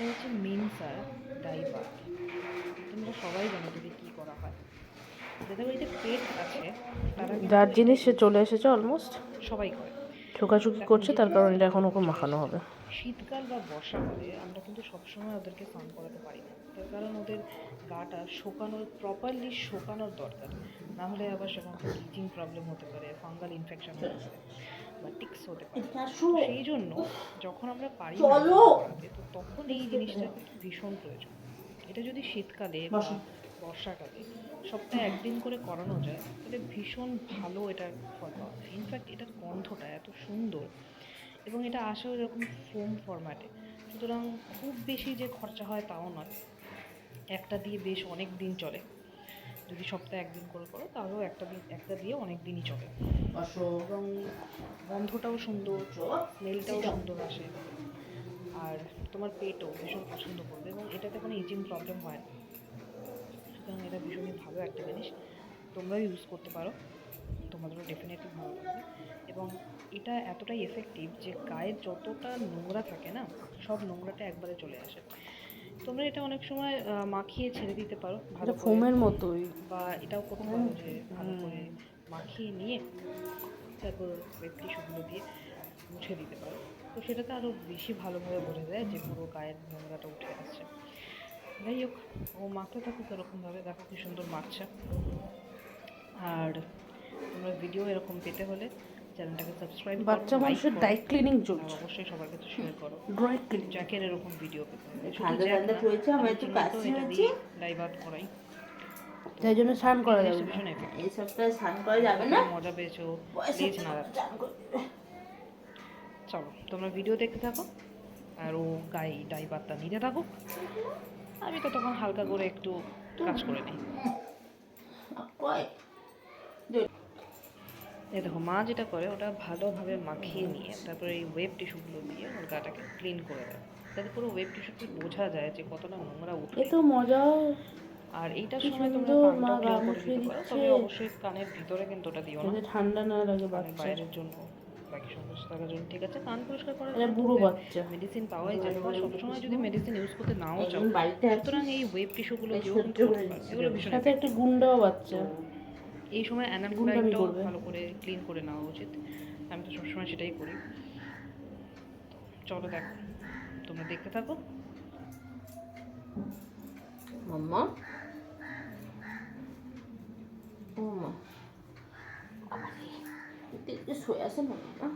এটা হচ্ছে মিনসার ডাইবার তোমরা সবাই জানো যদি কী করা হয়। যাদের বাড়িতে পেট আছে তারা যার জিনিস সে চলে এসেছে অলমোস্ট সবাই করে। ছোকাছুকি করছে তার কারণ এটা এখন ওকে মাখানো হবে। শীতকাল বা বর্ষাকালে আমরা কিন্তু সবসময় ওদেরকে স্নান করাতে পারি না। তার কারণ ওদের গাটা শুকানোর প্রপারলি শোকানোর দরকার। না হলে আবার সেখান ইচিং প্রবলেম হতে পারে ফাঙ্গাল ইনফেকশন হতে পারে। বা টিক্স হতে পারে। সেই জন্য যখন আমরা পারি তো তখন এই জিনিসটা কিন্তু ভীষণ প্রয়োজন। এটা যদি শীতকালে বা বর্ষাকালে সপ্তাহে একদিন করে করানো যায় তাহলে ভীষণ ভালো এটার ফল পাওয়া যায়। ইনফ্যাক্ট এটার গন্ধটা এত সুন্দর এবং এটা আসেও এরকম ফোম ফরম্যাটে সুতরাং খুব বেশি যে খরচা হয় তাও নয়। একটা দিয়ে বেশ অনেক দিন চলে। যদি সপ্তাহে একদিন করে করো তাহলেও একটা দিন একটা দিয়ে অনেক দিনই চলে। এবং গন্ধটাও সুন্দর স্মেলটাও সুন্দর আসে। আর তোমার পেটও ভীষণ পছন্দ করবে এবং এটাতে কোনো ইচিং প্রবলেম হয় না। সুতরাং এটা ভীষণই ভালো একটা জিনিস। তোমরাও ইউজ করতে পারো। তোমাদেরও ডেফিনেটলি ভালো লাগবে। এবং এটা এতটাই এফেক্টিভ যে গায়ের যতটা নোংরা থাকে না সব নোংরাটা একবারে চলে আসে। তোমরা এটা অনেক সময় মাখিয়ে ছেড়ে দিতে পারো ভালো এটা ফোমের মতোই। বা এটাও করতে পারো যে ভালো করে মাখিয়ে নিয়ে তারপর ওয়েব টিস্যুগুলো দিয়ে মুছে দিতে পারো। তো সেটাতে আরও বেশি ভালোভাবে বোঝা যায় যে পুরো গায়ের নোংরাটা উঠে আসছে। যাই হোক ও মাখতে থাকুক এরকমভাবে দেখো কি সুন্দর মাখছে। আর তোমরা ভিডিও এরকম পেতে হলে চ্যানেলটাকে সাবস্ক্রাইব বাচ্চা মানুষের ডাই ক্লিনিং চলছে। অবশ্যই সবার কাছে শেয়ার করো। ড্রাই ক্লিনিং জ্যাকের এরকম ভিডিও পেতে ঠান্ডা ঠান্ডা না, আমার আমি একটু কাশি হয়েছে। দিয়ে ডাইভাত করাই। তাই জন্য স্নান করা যাবে। না। এই সপ্তাহে স্নান করা যাবে না? মজা পেয়েছ বয়সের লেজ না। চলো তোমরা ভিডিও দেখতে থাকো আর ও গায়ে ডাই বার্তা নিতে থাকুক। আমি তো তখন হালকা করে একটু কাজ করে নিই। দেখো মা যেটা করে ওটা ভালোভাবে মাখিয়ে নিয়ে তারপরে এই ওয়েব টিস্যুগুলো দিয়ে ওর গাটাকে ক্লিন করে দেয়। তাতে পুরো ওয়েব টিস্যুতে বোঝা যায় যে কতটা নোংরা এ উঠে তো মজা আর এইটার সময় তোমরা করে দিতে পারো তবে অবশ্যই কানের ভিতরে কিন্তু ওটা দিও না। ঠান্ডা না লাগে বাচ্চা। বাইরের জন্য বাকি সমস্ত থাকার জন্য। ঠিক আছে কান পরিষ্কার করার জন্য বুড়ো বাচ্চা। মেডিসিন পাওয়াই যায় বা সবসময় যদি মেডিসিন ইউজ করতে নাও চাও সুতরাং এই ওয়েব টিস্যুগুলো দিয়েও কিন্তু। এগুলো ভীষণ একটা গুন্ডাও বাচ্চা। এই সময় অ্যানাপ্লাইটাও ভালো করে ক্লিন করে নেওয়া উচিত। আমি তো সবসময় সেটাই করি। চলো দেখো তোমরা দেখতে থাকো। মাম্মা? ও মা। শুয়ে আছে মাম্মা।